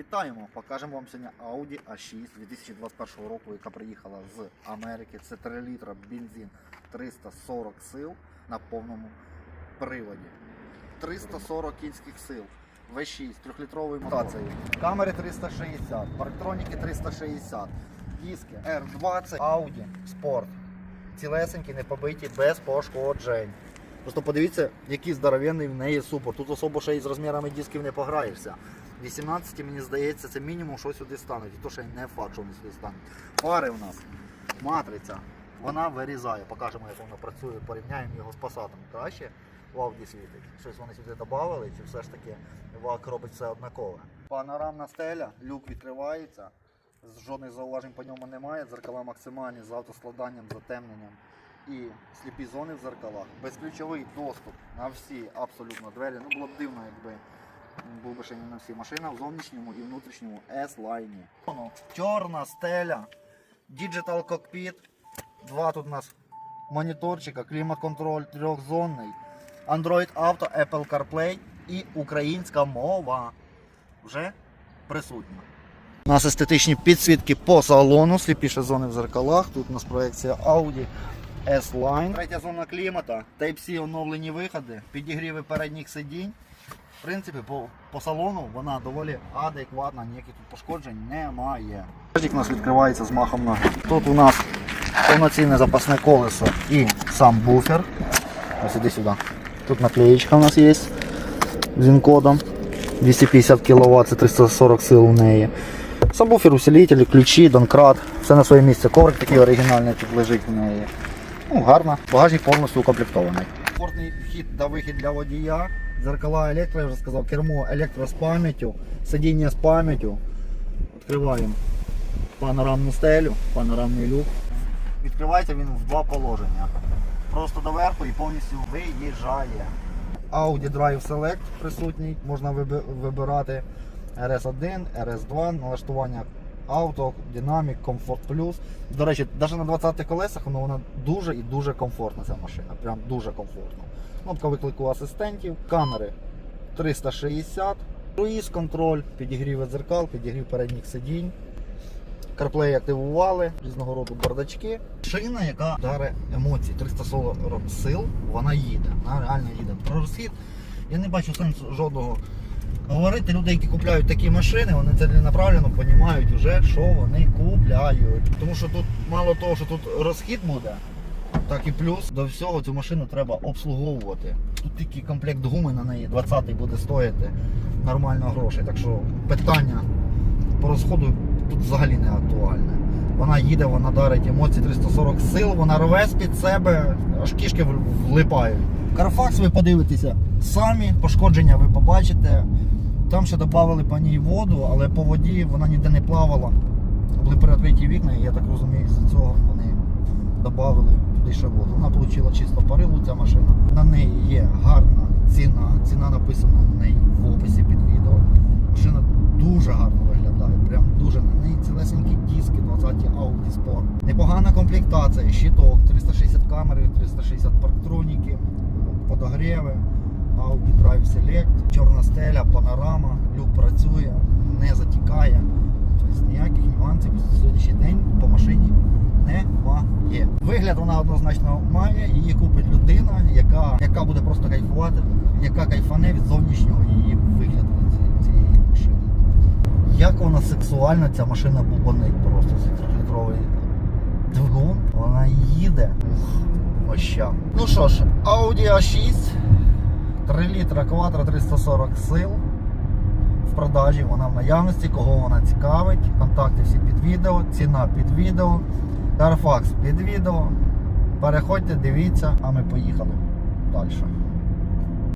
Вітаємо! Покажемо вам сьогодні Audi A6 2021 року, яка приїхала з Америки. Це 3 літра бензин 340 сил на повному приводі. 340 кінських сил. V6, 3-літровою мотацією. Камери 360, парктроніки 360, диски R20, Audi Sport. Цілесенькі, не побиті, без пошкоджень. Просто подивіться, який здоровенний в неї супер. Тут особо ще із розмірами дисків не пограєшся. 18, мені здається, це мінімум, що сюди стануть. І то ще не факт, що вони сюди стануть. Фари в нас. Матриця. Вона вирізає. Покажемо, як воно працює, порівняємо його з посадом. Краще в Audi світить. Щось вони сюди додали, чи все ж таки ВАК робить все однакове. Панорамна стеля, люк відкривається. Жодних зауважень по ньому немає. Дзеркала максимальні з автоскладанням, затемненням і сліпі зони в зеркалах. Безключовий доступ на всі абсолютно двері. Ну було б дивно, якби на всі. Машина в зовнішньому і внутрішньому S-лайні. Чорна стеля, Digital Cockpit, два тут у нас моніторчика, клімат-контроль трьохзонний, Android Auto, Apple CarPlay і українська мова вже присутня. У нас естетичні підсвітки по салону, сліпіше зони в зеркалах. Тут у нас проекція Audi S-Line. Третя зона клімата, Type-C оновлені виходи, підігріви передніх сидінь. В принципі, по, по салону вона доволі адекватна, ніяких тут пошкоджень немає. Бажик у нас відкривається з махом ноги. Тут у нас повноцінне запасне колесо і сам буфер. Ось іди сюди. Тут наклеєчка у нас є з він-кодом. 250 кВт, це 340 сил у неї. Сабвуфер, усилителі, ключі, донкрат, все на своє місце. Коврик такий оригінальний тут лежить в неї. Ну, гарно. Багажник повністю укомплектований. Комфортний вхід та вихід для водія. Зеркала електро, я вже сказав, кермо електро з пам'яттю, сидіння з пам'яттю. Відкриваємо панорамну стелю, панорамний люк. Відкривається він в два положення. Просто доверху і повністю виїжджає. Audi Drive Select присутній, можна вибирати RS1, RS2, налаштування авто, динамік, комфорт плюс. До речі, навіть на 20 колесах воно, вона дуже і дуже комфортна ця машина. Прям дуже комфортно. Кнопка виклику асистентів, камери 360, круїз контроль, підігрів дзеркал, підігрів передніх сидінь. CarPlay активували, різного роду бардачки. Шина, яка даре емоції, 340 сил, вона їде. Вона реально їде. Про розхід я не бачу сенсу жодного говорити. Люди, які купляють такі машини, вони ціленаправленно розуміють вже, що вони купляють. Тому що тут мало того, що тут розхід буде, так і плюс до всього цю машину треба обслуговувати. Тут тільки комплект гуми на неї 20-й буде стоїти нормально грошей. Так що питання по розходу тут взагалі не актуальне. Вона їде, вона дарить емоції 340 сил, вона рве з під себе, аж кішки влипають. Карфакс ви подивитеся самі, пошкодження ви побачите. Там ще додали по ній воду, але по воді вона ніде не плавала. Були перекриті вікна, і я так розумію, з цього вони додали туди ще воду. Вона отримала чисто парилу ця машина. На неї є гарна ціна. Ціна написана на неї в описі під відео. Машина дуже гарно виглядає. Прям дуже на неї цілесенькі диски 20-ті Audi Sport. Непогана комплектація, щиток, 360 камери, 360 парктроніки, подогріви, Audi Drive Select, чорна стеля, панорама, люк працює, не затікає. Тобто ніяких нюансів сьогоднішній день по машині немає. Вигляд вона однозначно має, її купить людина, яка, яка буде просто кайфувати, яка кайфане від зовнішнього її вигляду ці- цієї машини. Як вона сексуальна, ця машина бубонить просто з трьохлітровий двигун. Вона їде. Ух, моща. Ну що ж, Audi A6, 3 літра Quattro 340 сил. В продажі вона в наявності, кого вона цікавить. Контакти всі під відео, ціна під відео, Carfax під відео. Переходьте, дивіться, а ми поїхали далі.